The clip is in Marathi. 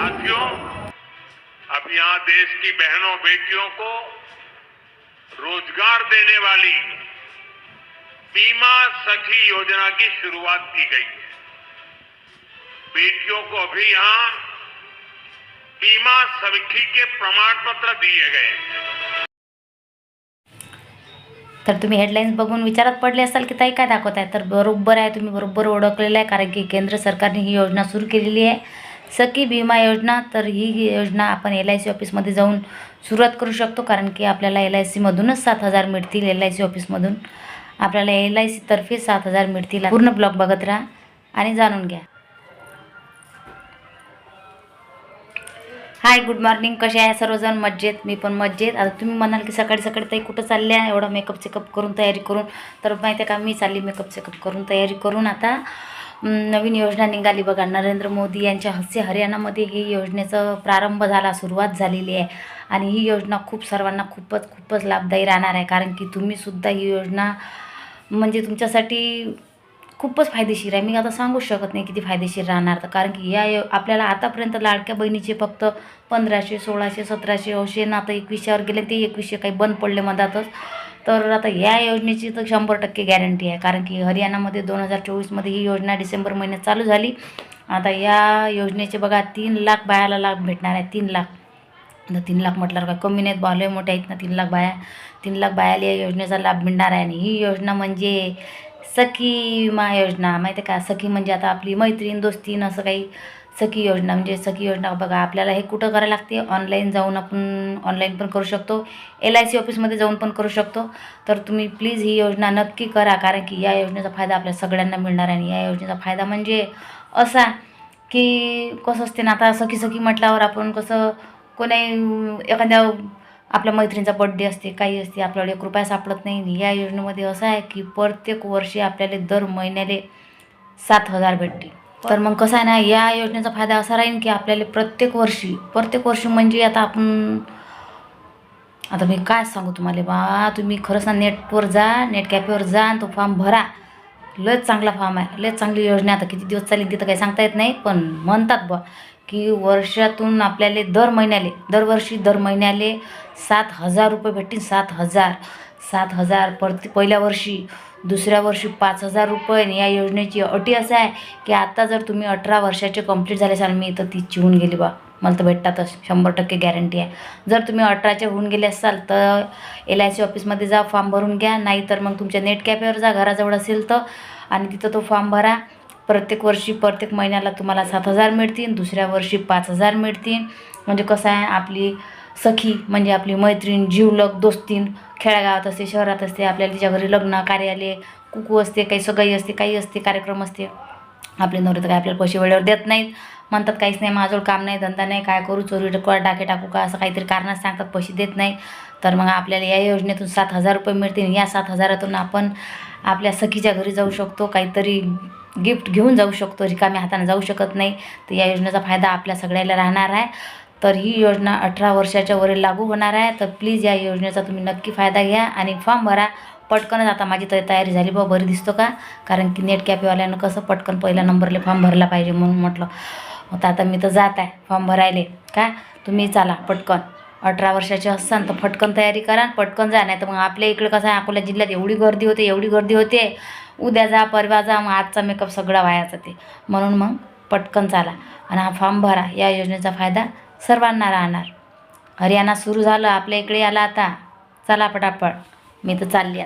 साथियों, अब यहाँ देश की बहनों, बेटियों को रोज़गार देने वाली बीमा सखी योजना की शुरुआत की गई है। बेटियों को अभी यहाँ बीमा सखी के प्रमाण पत्र दिए गए हैं। तर तुम्ही हेडलाईन्स बघून विचारात पडले असाल की ताई काय दाखवत आहे तर बरोबर आहे तुम्ही बरोबर ओळखलेलं आहे कारण की केंद्र सरकारने ही योजना सुरू केलेली आहे. सखी विमा योजना तर ही योजना आपण एल आय सी ऑफिसमध्ये जाऊन सुरुवात करू शकतो कारण की आपल्याला एल आय सीमधूनच सात हजार मिळतील एल आय सी ऑफिसमधून आपल्याला एल आय सीतर्फे सात हजार मिळतील. पूर्ण ब्लॉग बघत राहा आणि जाणून घ्या. हाय गुड मॉर्निंग कसे आहे सर्वजण? मज्जेत मी पण मज्जेत आता तुम्ही म्हणाल की सकाळी सकाळी ताई कुठं चालल्या एवढा मेकअप चेकअप करून तयारी करून. तर माहिती आहे का मी चालली मेकअप चेकअप करून तयारी करून. आता नवीन योजना निघाली बघा. नरेंद्र मोदी यांच्या हस्य हरियाणामध्ये ही योजनेचं प्रारंभ झाला सुरुवात झालेली आहे. आणि ही योजना खूप सर्वांना खूपच खूपच लाभदायी राहणार आहे. कारण की तुम्हीसुद्धा ही योजना म्हणजे तुमच्यासाठी खूपच फायदेशीर आहे. मी आता सांगू शकत नाही किती फायदेशीर राहणार तर. कारण की या आपल्याला आतापर्यंत लाडक्या बहिणीचे फक्त पंधराशे सोळाशे सतराशे असे ना आता एकवीसशेवर गेले ते एकवीसशे काही बंद पडले मधातच. तर आता या योजनेची तर शंभर टक्के गॅरंटी आहे. कारण की हरियाणामध्ये दोन हजार चोवीसमध्ये ही योजना डिसेंबर महिन्यात चालू झाली. आता या योजनेचे बघा तीन लाख बायाला लाभ भेटणार आहे. तीन लाख. आता तीन लाख म्हटल्यावर काय कमी नाहीत बाले मोठे आहेत ना तीन लाख बाया. तीन लाख बायाला या योजनेचा लाभ मिळणार आहे. आणि ही योजना म्हणजे सखी विमा योजना माहिती आहे का? सखी म्हणजे आता आपली मैत्रीण दोस्तीन असं काही सखी योजना. म्हणजे सखी योजना बघा आपल्याला हे कुठं करायला लागते? ऑनलाईन जाऊन आपण ऑनलाईन पण करू शकतो. एल आय सी ऑफिसमध्ये जाऊन पण करू शकतो. तर तुम्ही प्लीज ही योजना नक्की करा. कारण की या योजनेचा फायदा आपल्या सगळ्यांना मिळणार आहे. आणि या योजनेचा फायदा म्हणजे असा की कसं असते ना आता सखी सखी म्हटल्यावर आपण कसं कोणी एखाद्या आपल्या मैत्रिणीचा बड्डे असते काही असते आपल्याला एक रुपया सापडत नाही. या योजनेमध्ये असं आहे की प्रत्येक वर्षी आपल्याला दर महिन्याले सात हजार भेटते तर मग कसं आहे ना या योजनेचा फायदा असा राहील की आपल्याला प्रत्येक वर्षी प्रत्येक वर्षी म्हणजे आता आपण आता मी काय सांगू तुम्हाला बा तुम्ही खरंच ना नेटवर जा नेट कॅफेवर जा आणि तो फॉर्म भरा. लयच चांगला फॉर्म आहे लयच चांगली योजना आता किती दिवस चालेल तिथं काही सांगता येत नाही पण म्हणतात बा की वर्षातून आपल्याला दर महिन्याले दरवर्षी दर महिन्याले सात हजार रुपये भेटतील सात हजार. सात हजार परत पहिल्या वर्षी दुसऱ्या वर्षी पाच हजार रुपये. आणि या योजनेची अटी असं आहे की आता जर तुम्ही अठरा वर्षाचे कंप्लीट झाले असाल मी तर ती चिवून गेली बा. मला तर भेटतातच शंभर टक्के गॅरंटी आहे. जर तुम्ही अठराचे होऊन गेले असाल तर एल आय सी ऑफिसमध्ये जा फॉर्म भरून घ्या. नाही तर मग तुमच्या नेट कॅफेवर जा घराजवळ असेल तर. आणि तिथं तो फॉर्म भरा. प्रत्येक वर्षी प्रत्येक महिन्याला तुम्हाला सात हजार मिळतील दुसऱ्या वर्षी पाच हजार मिळतील. म्हणजे कसं आहे आपली सखी म्हणजे आपली मैत्रीण जीवलग दोस्तीन खेड्यागावात असते शहरात असते आपल्याला तिच्या घरी लग्न कार्यालय कुकू असते काही सगाई असते काही असते कार्यक्रम असते. आपले नवरे तर काय आपल्याला पैसे वेळेवर देत नाहीत. म्हणतात काहीच नाही माझ्याजवळ काम नाही धंदा नाही काय करू चोरी टक्का डाके टाकू का असं काहीतरी कारणं सांगतात पैसे देत नाही तर मग आपल्याला या योजनेतून सात हजार रुपये मिळतील. या सात हजारातून आपण आपल्या सखीच्या घरी जाऊ शकतो. काहीतरी गिफ्ट घेऊन जाऊ शकतो रिकाम्या हाताने जाऊ शकत नाही. तर या योजनेचा फायदा आपल्या सगळ्याला राहणार आहे. तर ही योजना अठरा वर्षाच्या वरील लागू होणार आहे. तर प्लीज या योजनेचा तुम्ही नक्की फायदा घ्या आणि फॉर्म भरा. पटकनच आता माझी तर तयारी झाली. बा बरी दिसतो का? कारण की नेट कॅफेवाल्यानं कसं पटकन पहिल्या नंबरला फॉर्म भरला पाहिजे म्हणून म्हटलं. तर आता मी तर जात आहे फॉर्म भरायले. का? तुम्ही चाला पटकन. अठरा वर्षाचे असाल तर पटकन तयारी करा पटकन जा नाही तर मग आपल्या इकडं कसं आहे अकोला जिल्ह्यात एवढी गर्दी होते एवढी गर्दी होते. उद्या जा परवा जा मग आजचा मेकअप सगळा वाया ते. म्हणून मग पटकन चाला आणि हा फॉर्म भरा. या योजनेचा फायदा सर्वांना राहणार. हरियाणा सुरू झालं आपल्या इकडे आला आता. चला पटापट. मी तर चालली आता.